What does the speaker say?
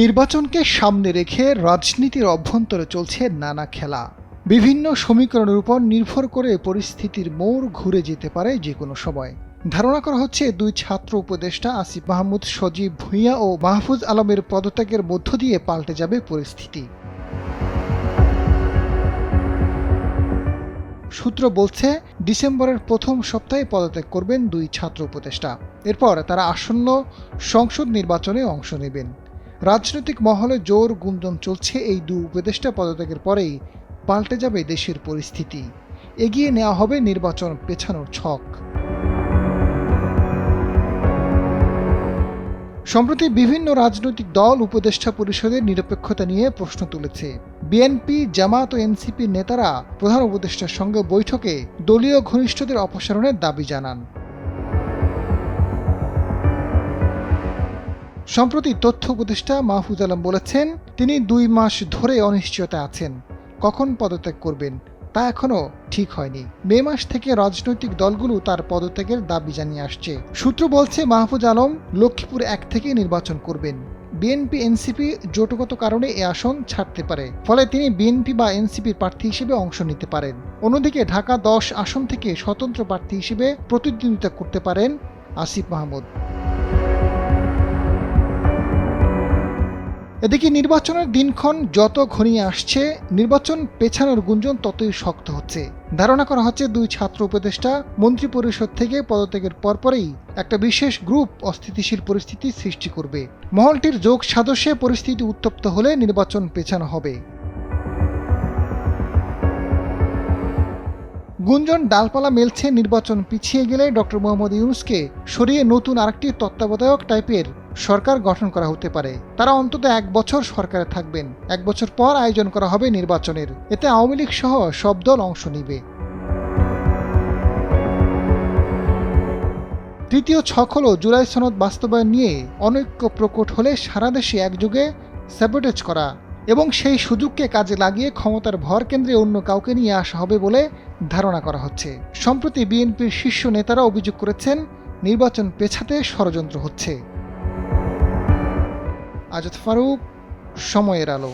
নির্বাচনকে সামনে রেখে রাজনীতির অভ্যন্তরে চলছে নানা খেলা। বিভিন্ন সমীকরণের উপর নির্ভর করে পরিস্থিতির মোড় ঘুরে যেতে পারে যে কোনো সময়। ধারণা করা হচ্ছে দুই ছাত্র উপদেষ্টা আসিফ মাহমুদ, সজীব ভূঁইয়া ও মাহফুজ আলমের পদত্যাগের মধ্য দিয়ে পাল্টে যাবে পরিস্থিতি। সূত্র বলছে, ডিসেম্বরের প্রথম সপ্তাহে পদত্যাগ করবেন দুই ছাত্র উপদেষ্টা। এরপর তারা আসন্ন সংসদ নির্বাচনে অংশ নেবেন। রাজনৈতিক মহলে জোর গুঞ্জন চলছে এই দু উপদেষ্টা পদত্যাগের পরেই। পাল্টে যাবে দেশের পরিস্থিতি। এগিয়ে নেওয়া হবে নির্বাচন পেছানোর ছক। সম্প্রতি বিভিন্ন রাজনৈতিক দল উপদেষ্টা পরিষদের নিরপেক্ষতা নিয়ে প্রশ্ন তুলেছে। বিএনপি, জামাত ও এনসিপির নেতারা প্রধান উপদেষ্টার সঙ্গে বৈঠকে দলীয় ঘনিষ্ঠদের অপসারণের দাবি জানান। সম্প্রতি তথ্য উপদেষ্টা মাহফুজ আলম বলেছেন, তিনি দুই মাস ধরে অনিশ্চয়তা আছেন। কখন পদত্যাগ করবেন, তা এখনও ঠিক হয়নি। মে মাস থেকে রাজনৈতিক দলগুলো তার পদত্যাগের দাবি জানিয়ে আসছে। সূত্র বলছে, মাহফুজ আলম লক্ষ্মীপুর এক থেকে নির্বাচন করবেন। বিএনপি, এনসিপি জোটগত কারণে এ আসন ছাড়তে পারে। ফলে তিনি বিএনপি বা এনসিপির প্রার্থী হিসেবে অংশ নিতে পারেন। অন্যদিকে ঢাকা দশ আসন থেকে স্বতন্ত্র প্রার্থী হিসেবে প্রতিদ্বন্দ্বিতা করতে পারেন আসিফ মাহমুদ। এদিকে নির্বাচনের দিনক্ষণ যত ঘনিয়ে আসছে, নির্বাচন পেছানোর গুঞ্জন ততই শক্ত হচ্ছে। ধারণা করা হচ্ছে দুই ছাত্র উপদেষ্টা মন্ত্রী পরিষদ থেকে পদত্যাগের পরপরই একটা বিশেষ গ্রুপ অস্থিতিশীল পরিস্থিতি সৃষ্টি করবে। মহলটির যোগ সাদস্যে পরিস্থিতি উত্তপ্ত হলে নির্বাচন পেছানো হবে। গুঞ্জন ডালপালা মেলছে নির্বাচন পিছিয়ে গেলে ডক্টর মোহাম্মদ ইউনুসকে সরিয়ে নতুন আরেকটি তত্ত্বাবধায়ক টাইপের সরকার গঠন করা হতে পারে। তারা অন্তত এক বছর সরকারে থাকবেন। এক বছর পর আয়োজন করা হবে নির্বাচনের। এতে আওয়ামী লীগ সহ সব দল অংশ নিবে। তৃতীয় ছক হল জুলাই সনদ বাস্তবায়ন নিয়ে অনৈক্য প্রকট হলে সারা দেশে একযোগে স্যাবোটেজ করা এবং সেই সুযোগকে কাজে লাগিয়ে ক্ষমতার ভর কেন্দ্রে অন্য কাউকে নিয়ে আসা হবে বলে ধারণা করা হচ্ছে। সম্প্রতি বিএনপির শীর্ষ নেতারা অভিযোগ করেছেন, নির্বাচন পেছাতে ষড়যন্ত্র হচ্ছে। আজাদ ফারুক সময়ের আলো।